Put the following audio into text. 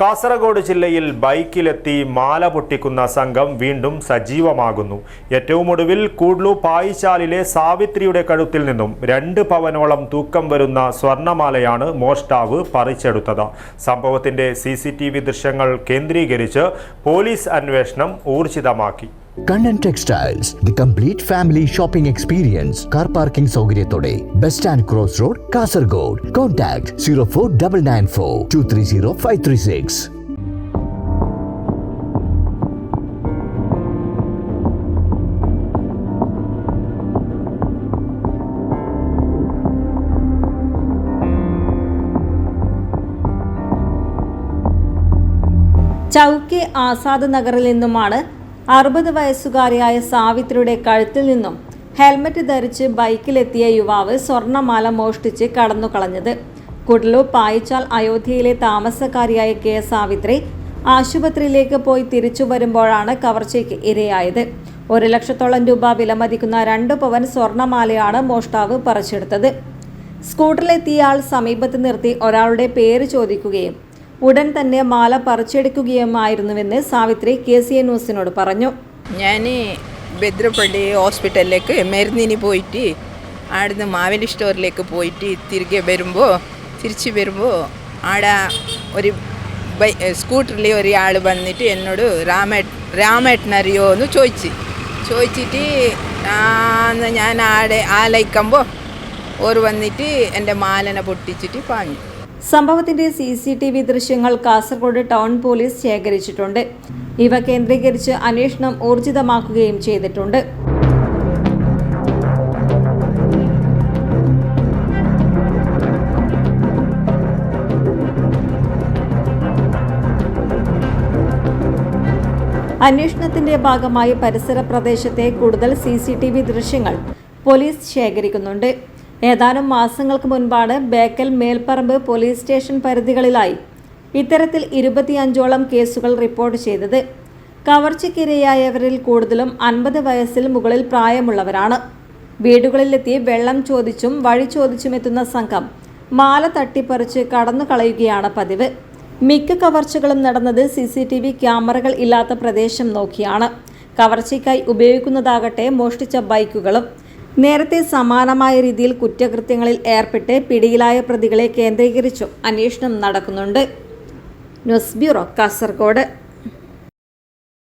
കാസർഗോഡ് ജില്ലയിൽ ബൈക്കിലെത്തി മാല പൊട്ടിക്കുന്ന സംഘം വീണ്ടും സജീവമാകുന്നു. ഏറ്റവും ഒടുവിൽ കൂഡ്ലു പായിശാലിലെ സാവിത്രിയുടെ കഴുത്തിൽ നിന്നും രണ്ട് പവനോളം തൂക്കം വരുന്ന സ്വർണമാലയാണ് മോഷ്ടാവ് പറിച്ചെടുത്തത്. സംഭവത്തിന്റെ സി ദൃശ്യങ്ങൾ കേന്ദ്രീകരിച്ച് പോലീസ് അന്വേഷണം ഊർജിതമാക്കി. Kannan textiles the complete family shopping experience car parking സൗകര്യത്തോടെ bus stand cross road Kasaragod. Contact zero four double nine four two three zero five three six Chowki Azad നഗറിൽ നിന്നുമാണ് അറുപത് വയസ്സുകാരിയായ സാവിത്രിയുടെ കഴുത്തിൽ നിന്നും ഹെൽമറ്റ് ധരിച്ച് ബൈക്കിലെത്തിയ യുവാവ് സ്വർണമാല മോഷ്ടിച്ച് കടന്നു കളഞ്ഞത് കുടലൂർ പായിച്ചാൽ അയോധ്യയിലെ താമസക്കാരിയായ കെ. സാവിത്രി ആശുപത്രിയിലേക്ക് പോയി തിരിച്ചു വരുമ്പോഴാണ് കവർച്ചയ്ക്ക് ഇരയായത്. ഒരു ലക്ഷത്തോളം രൂപ വിലമതിക്കുന്ന രണ്ട് പവൻ സ്വർണമാലയാണ് മോഷ്ടാവ് പറിച്ചെടുത്തത്. സ്കൂട്ടറിലെത്തിയ ആൾ സമീപത്ത് നിർത്തി ഒരാളുടെ പേര് ചോദിക്കുകയും ഉടൻ തന്നെ മാല പറിച്ചെടുക്കുകയുമായിരുന്നുവെന്ന് സാവിത്രി കെ സി എ ന്യൂസിനോട് പറഞ്ഞു. ഞാൻ ബദ്രപ്പള്ളി ഹോസ്പിറ്റലിലേക്ക് മരുന്നിന് പോയിട്ട് അവിടുന്ന് മാവേലി സ്റ്റോറിലേക്ക് പോയിട്ട് തിരികെ വരുമ്പോൾ തിരിച്ചു വരുമ്പോൾ ആടെ ഒരു ബൈ സ്കൂട്ടറിൽ ഒരാൾ വന്നിട്ട് എന്നോട് രാമേ രാമേട്ടനറിയോ എന്ന് ചോദിച്ച്. ചോദിച്ചിട്ട് ഞാൻ ആടെ ആലയിക്കുമ്പോൾ ഓർ വന്നിട്ട് എന്റെ മാലനെ പൊട്ടിച്ചിട്ട് പാഞ്ഞു സംഭവത്തിന്റെ സി സി ടി വി ദൃശ്യങ്ങൾ കാസർഗോഡ് ടൗൺ പോലീസ് ശേഖരിച്ചിട്ടുണ്ട്. ഇവ കേന്ദ്രീകരിച്ച് അന്വേഷണം ഊർജിതമാക്കുകയും ചെയ്തിട്ടുണ്ട്. അന്വേഷണത്തിന്റെ ഭാഗമായി പരിസര പ്രദേശത്തെ കൂടുതൽ സി സി ടി വി ദൃശ്യങ്ങൾ പോലീസ് ശേഖരിക്കുന്നുണ്ട്. ഏതാനും മാസങ്ങൾക്ക് മുൻപാണ് ബേക്കൽ മേൽപ്പറമ്പ് പോലീസ് സ്റ്റേഷൻ പരിധികളിലായി ഇത്തരത്തിൽ ഇരുപത്തിയഞ്ചോളം കേസുകൾ റിപ്പോർട്ട് ചെയ്തത്. കവർച്ചയ്ക്കിരയായവരിൽ കൂടുതലും അൻപത് വയസ്സിൽ മുകളിൽ പ്രായമുള്ളവരാണ്. വീടുകളിലെത്തി വെള്ളം ചോദിച്ചും വഴി ചോദിച്ചും എത്തുന്ന സംഘം മാല തട്ടിപ്പറിച്ച് കടന്നു കളയുകയാണ് പതിവ്. മിക്ക കവർച്ചകളും നടന്നത് സി സി ടി വി ക്യാമറകൾ ഇല്ലാത്ത പ്രദേശം നോക്കിയാണ്. കവർച്ചയ്ക്കായി ഉപയോഗിക്കുന്നതാകട്ടെ മോഷ്ടിച്ച ബൈക്കുകളും നേരത്തെ സമാനമായ രീതിയിൽ കുറ്റകൃത്യങ്ങളിൽ ഏർപ്പെട്ട് പിടിയിലായ പ്രതികളെ കേന്ദ്രീകരിച്ചും അന്വേഷണം നടക്കുന്നുണ്ട്. News bureau Kasaragod.